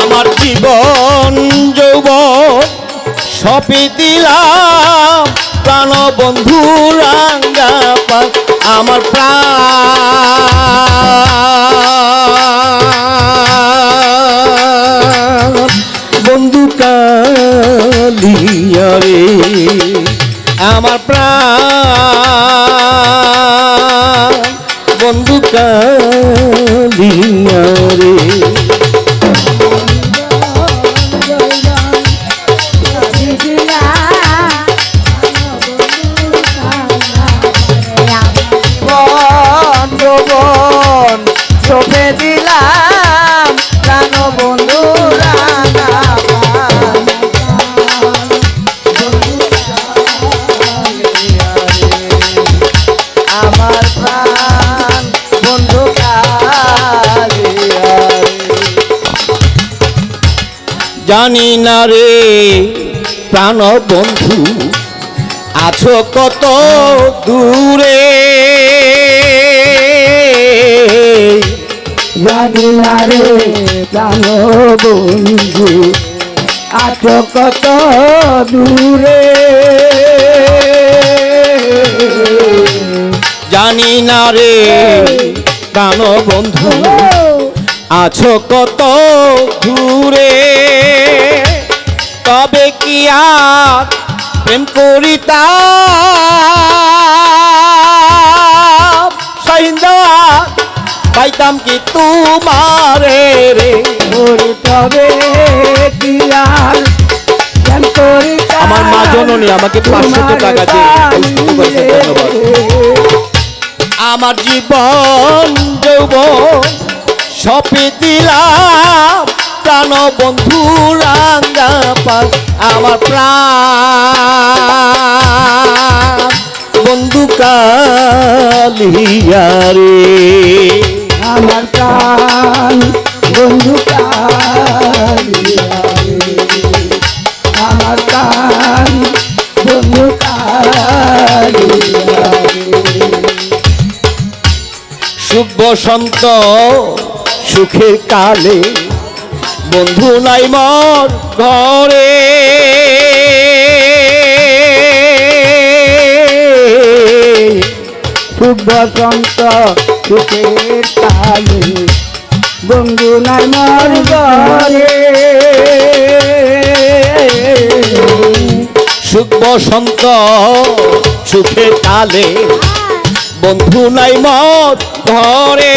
আমার জীবন যৌবন সপে দিলাম। প্রাণ বন্ধু রাঙ্গা আমার প্রাণ। বন্ধু কালিয়া রে, আমার প্রাণ। বন্ধু কালিয়া রে। জানি না রে প্রাণ বন্ধু আছো কত দূরে? জানি না রে প্রাণ বন্ধু আছো কত দূরে? জানি না রে প্রাণ বন্ধু আছো কত দূরে? আর প্রেম করিতা সহিন্দা পাইতাম কি তোমারে রে? তবে কি আর? জ্ঞান করি আমার মা জননী আমাকে পাঁচশো টাকা দিয়ে ধন্যবাদ। আমার জীবন যৌবন সপে দিলাম। প্রাণ বন্ধু রাঙ্গা পাল আমার প্রাণ বন্ধু কালিয়া রে আমার প্রাণ বন্ধু কালিয়া রে। আমার প্রাণ বন্ধু কালিয়া রে। সুখ বসন্ত সুখের কালে বন্ধু নাই মর ঘরে। বসন্ত সুখের কালে বন্ধু নাই মর ঘরে। সুখ বসন্ত সুখের কালে বন্ধু নাই মত ঘরে।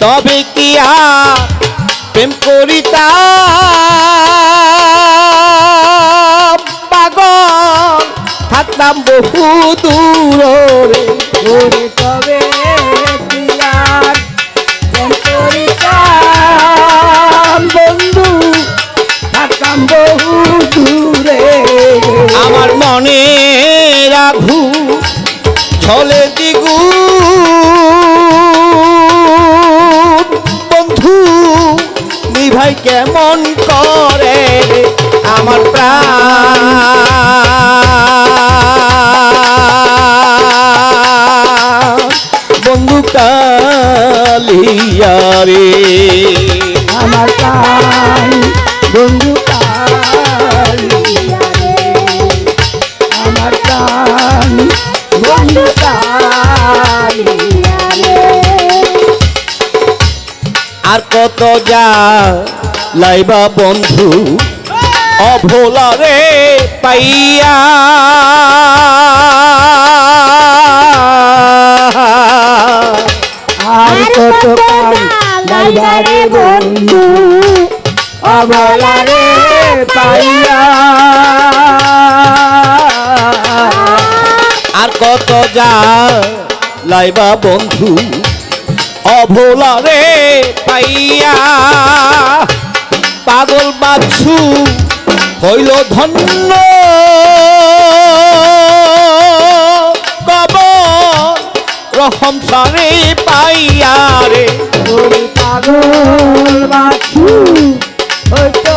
তবে কি আর প্রেম করিতা পাগল থাকতাম বহু দূর তবে বন্ধু থাকতাম বহু আমার মনে রাঘু ছলে দিগু নিভাই কেমন করে আমার প্রাণ? বন্ধু কালিয়া রে। আর কত যা লাইবা বন্ধু অভোলা রে পাইয়া। আর কত কাল লাইবারে বন্ধু অবলারে পাইয়া। আর কত যা লাইবা বন্ধু অভোলা রে পাইয়া। পাগল বাছু হইল ধন্য। কবর রহম সারে পাইয়া রে। পাগল বাছু ওই তো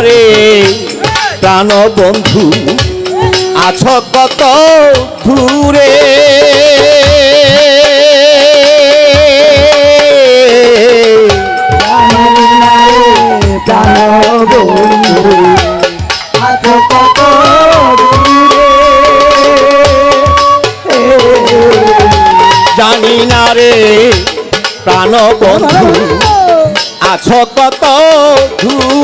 রে প্রাণ বন্ধু আছো কত দূরে? জানি না রে প্রাণ বন্ধু আছো কত দূরে?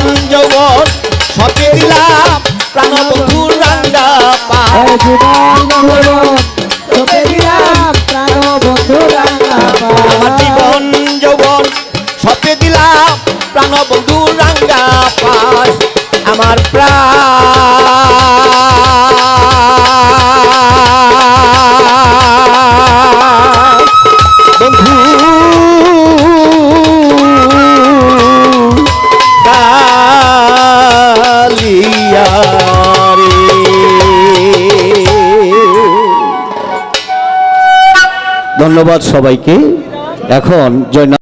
যৌবন সবকে দিলাম প্রাণ বন্ধুর রাঙ্গা পা আমার জীবন যৌবন সপে দিলাম প্রাণ বন্ধুর রাঙ্গা পায় আমার প্রাণ ধন্যবাদ সবাইকে। এখন জয়